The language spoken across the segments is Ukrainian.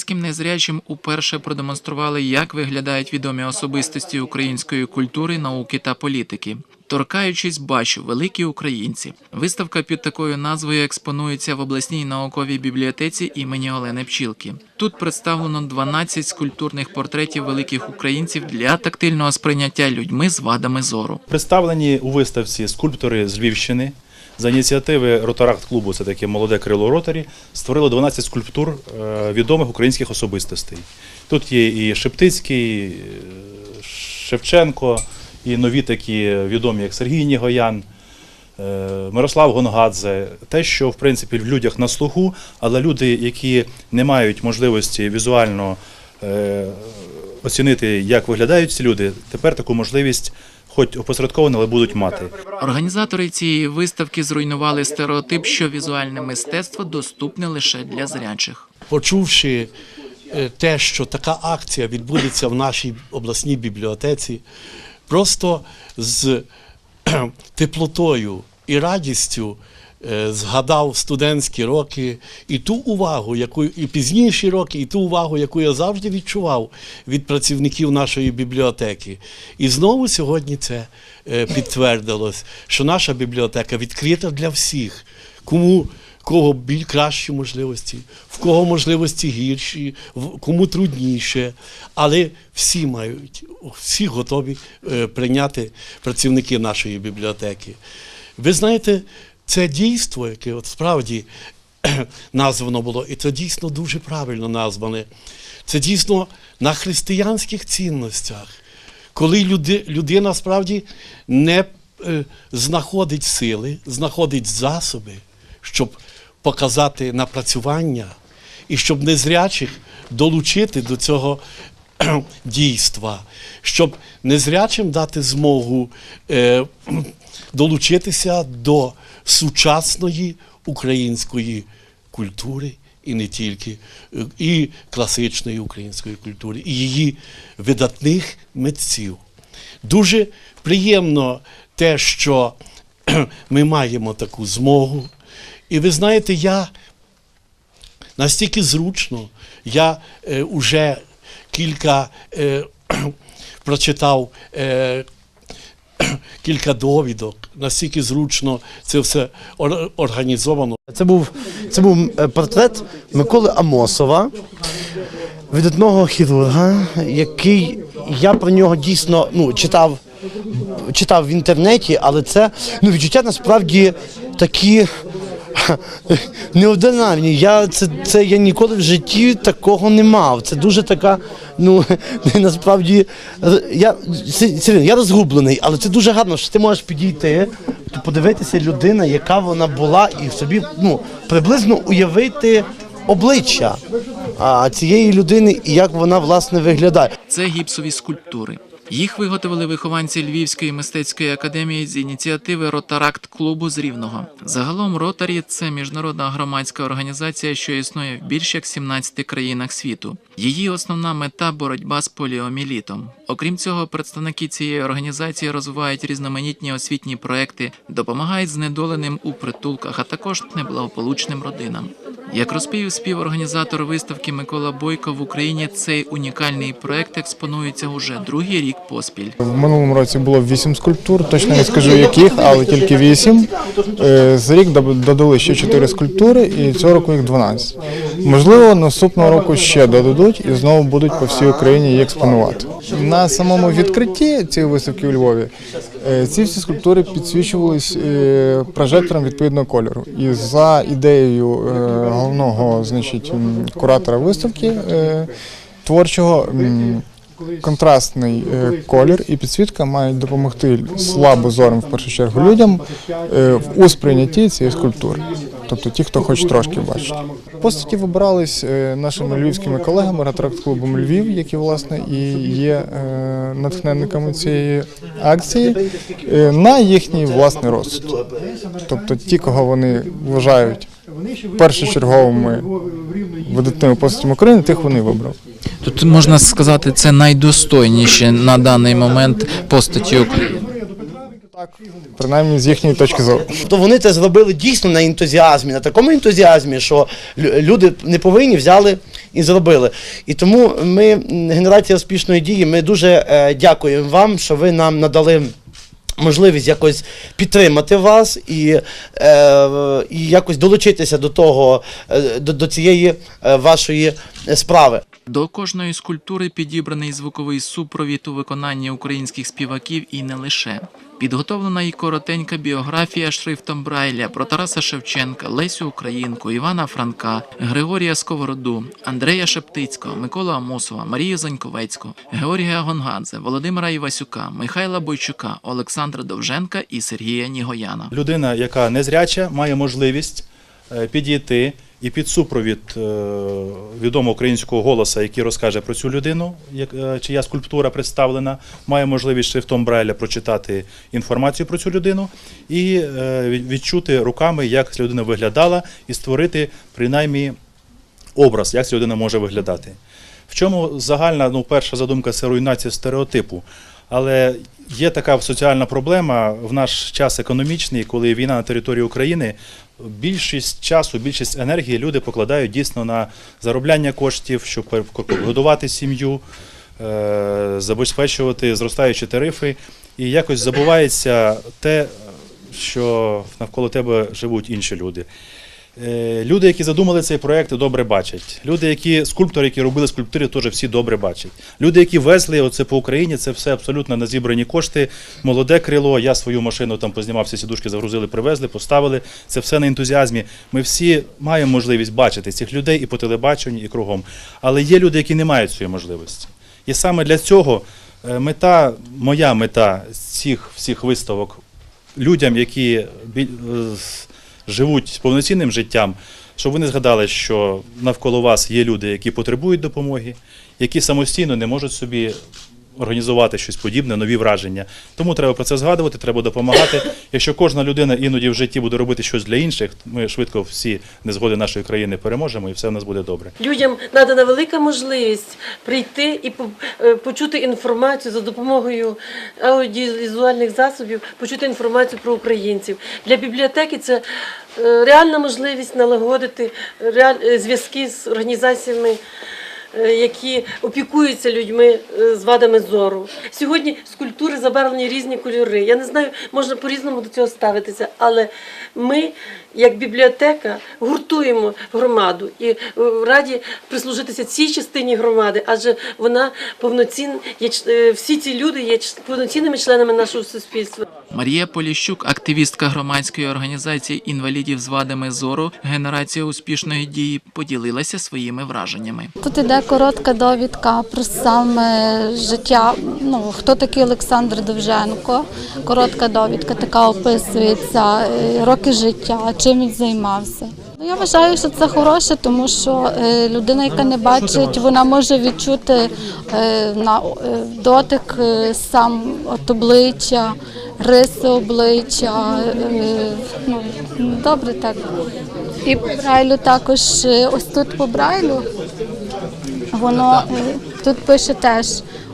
Українським незрячим уперше продемонстрували, як виглядають відомі особистості української культури, науки та політики. Торкаючись, бачу великі українці. Виставка під такою назвою експонується в обласній науковій бібліотеці імені Олени Пчілки. Тут представлено 12 скульптурних портретів великих українців для тактильного сприйняття людьми з вадами зору. Представлені у виставці скульптори з Львівщини. За ініціативи Ротаракт клубу, це таке молоде крило Ротарі, створили 12 скульптур е, відомих українських особистостей. Тут є і Шептицький, е, Шевченко, і нові такі відомі, як Сергій Нігоян, е, Мирослав Гонгадзе. Те, що в принципі в людях на слуху, але люди, які не мають можливості візуально оцінити, як виглядають ці люди, тепер таку можливість, хоч опосередковано, але будуть мати. Організатори цієї виставки зруйнували стереотип, що візуальне мистецтво доступне лише для зрячих. почувши е, те, що така акція відбудеться в нашій обласній бібліотеці, просто з теплотою і радістю згадав студентські роки і ту увагу, яку і пізніші роки, і ту увагу, яку я завжди відчував від працівників нашої бібліотеки. І знову сьогодні це е, підтвердилось, що наша бібліотека відкрита для всіх, кому кого біль кращі можливості, в кого можливості гірші, кому трудніше. Але всі мають, всі готові е, прийняти працівники нашої бібліотеки. Ви знаєте, це дійство, яке от справді названо було, і це дійсно дуже правильно назване. Це дійсно на християнських цінностях, коли люди, людина справді не е, знаходить сили, знаходить засоби, щоб показати напрацювання і щоб незрячих долучити до цього дійства, щоб незрячим дати змогу е, долучитися до сучасної української культури і не тільки, е, і класичної української культури, і її видатних митців. Дуже приємно те, що ми маємо таку змогу. І ви знаєте, я настільки зручно, я е, уже кілька е, прочитав е, кілька довідок, настільки зручно це все організовано. Це був, це був е, портрет Миколи Амосова, видатного хірурга, який я про нього дійсно ну, читав, читав в інтернеті, але це ну, відчуття насправді такі неординарні. Я, це, це я ніколи в житті такого не мав. Це дуже така, ну насправді я, серйозно, я розгублений, але це дуже гарно, що ти можеш підійти, подивитися людина, яка вона була, і собі ну, приблизно уявити обличчя а, цієї людини і як вона власне виглядає. Це гіпсові скульптури. Їх виготовили вихованці Львівської мистецької академії з ініціативи Ротаракт клубу з Рівного. Загалом Ротарі це міжнародна громадська організація, що існує в більш як 17 країнах світу. Її основна мета боротьба з поліомілітом. Окрім цього, представники цієї організації розвивають різноманітні освітні проекти, допомагають знедоленим у притулках, а також неблагополучним родинам. Як розповів співорганізатор виставки Микола Бойко в Україні, цей унікальний проект експонується уже другий рік поспіль. В минулому році було вісім скульптур, точно не скажу яких, але тільки 8. Е, За рік додали ще чотири скульптури, і цього року їх 12. Можливо, наступного року ще додадуть і знову будуть по всій Україні її експонувати. На самому відкритті цієї виставки у Львові е, ці всі скульптури підсвічувались е, прожектором відповідного кольору. І за ідеєю е, головного значить, куратора виставки творчого. Контрастний колір і підсвітка мають допомогти слабозорим в першу чергу людям у сприйнятті цієї скульптури. Тобто ті, хто хоче трошки бачити. Постаті вибирались е, нашими львівськими колегами Ретракт клубом Львів, які власне і є е, натхненниками цієї акції, е, на їхній власний розсуд. Тобто ті, кого вони вважають першочерговими видатними постатями України, тих вони вибрали. Тут можна сказати, це найдостойніші на даний момент постаті України. Принаймні з їхньої точки зору. То вони це зробили дійсно на ентузіазмі, на такому ентузіазмі, що люди не повинні взяли і зробили. І тому ми, генерація успішної дії, ми дуже е, дякуємо вам, що ви нам надали. Можливість якось підтримати вас і, е, і якось долучитися до того, е, до, до цієї е, вашої справи. До кожної скульптури підібраний звуковий супровід у виконанні українських співаків і не лише. Підготовлена і коротенька біографія шрифтом Брайля про Тараса Шевченка, Лесю Українку, Івана Франка, Григорія Сковороду, Андрея Шептицького, Миколу Амосова, Марію Заньковецьку, Георгія Гонгадзе, Володимира Івасюка, Михайла Бойчука, Олександра Довженка і Сергія Нігояна. Людина, яка незряча, має можливість е, підійти і під супровід е, відомого українського голоса, який розкаже про цю людину, е, чия скульптура представлена, має можливість шрифтом Брайля прочитати інформацію про цю людину і відчути руками, як ця людина виглядала, і створити принаймні образ, як ця людина може виглядати. В чому загальна, ну, перша задумка це руйнація стереотипу. Але є така соціальна проблема в наш час економічний, коли війна на території України. Більшість часу, більшість енергії люди покладають дійсно на заробляння коштів, щоб годувати сім'ю, е, забезпечувати зростаючі тарифи. І якось забувається те, що навколо тебе живуть інші люди. Е, Люди, які задумали цей проект, добре бачать. Люди, які скульптори, які робили скульптури, теж всі добре бачать. Люди, які везли оце по Україні, це все абсолютно на зібрані кошти. Молоде крило. Я свою машину там познімав, всі сідушки загрузили, привезли, поставили. Це все на ентузіазмі. Ми всі маємо можливість бачити цих людей і по телебаченню, і кругом. Але є люди, які не мають цієї можливості. І саме для цього е, мета, моя мета цих всіх виставок людям, які е, живуть повноцінним життям, щоб ви не згадали, що навколо вас є люди, які потребують допомоги, які самостійно не можуть собі організувати щось подібне, нові враження. Тому треба про це згадувати, треба допомагати. Якщо кожна людина іноді в житті буде робити щось для інших, ми швидко всі незгоди нашої країни переможемо, і все в нас буде добре. Людям надана велика можливість прийти і е, почути інформацію за допомогою аудіовізуальних засобів, почути інформацію про українців. Для бібліотеки це е, реальна можливість налагодити реаль- е, зв'язки з організаціями. Е, Які опікуються людьми е, з вадами зору. Сьогодні скульптури забарвлені різні кольори. Я не знаю, можна по-різному до цього ставитися, але ми, як бібліотека, гуртуємо громаду і е, раді прислужитися цій частині громади, адже вона повноцінна, є е, всі ці люди є ч- повноцінними членами нашого суспільства. Марія Поліщук, активістка громадської організації інвалідів з вадами зору, генерація успішної дії, поділилася своїми враженнями. Тут іде коротка довідка про саме життя. Ну хто такий Олександр Довженко. Коротка довідка така описується е, роки життя, чим він займався. Ну, Я вважаю, що це хороше, тому що е, людина, яка не бачить, вона може відчути е, на е, дотик сам от обличчя, риси обличчя. Ну, добре так. І по Брайлю також ось тут по Брайлю Воно тут пише теж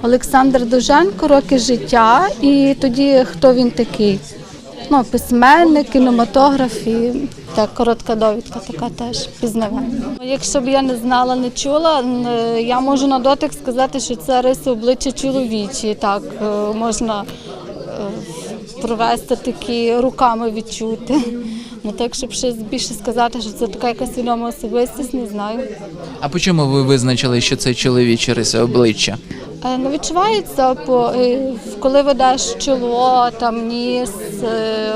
Олександр Довженко, роки життя, і тоді хто він такий. Ну, письменник, кінематограф і так, коротка довідка така теж пізнавання. Якщо б я не знала, не чула, е, я можу на дотик сказати, що це риси обличчя чоловічі. Так, е, можна е, провести такі руками відчути. Ну так, щоб ще більше сказати, що це така якась відома особистість, не знаю. А по чому ви визначили, що це чоловічі риси обличчя? Е, Ну, відчувається, е, коли ведеш чоло, там ніс, е,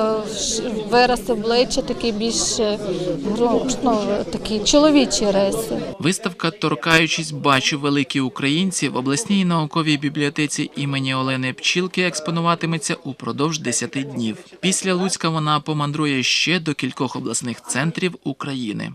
вираз обличчя, такий більш е, ну, такі чоловічі риси. Виставка Торкаючись, бачу великі українці в обласній науковій бібліотеці імені Олени Пчілки експонуватиметься упродовж 10 днів. Після Луцька вона помандрує ще до кількох обласних центрів України.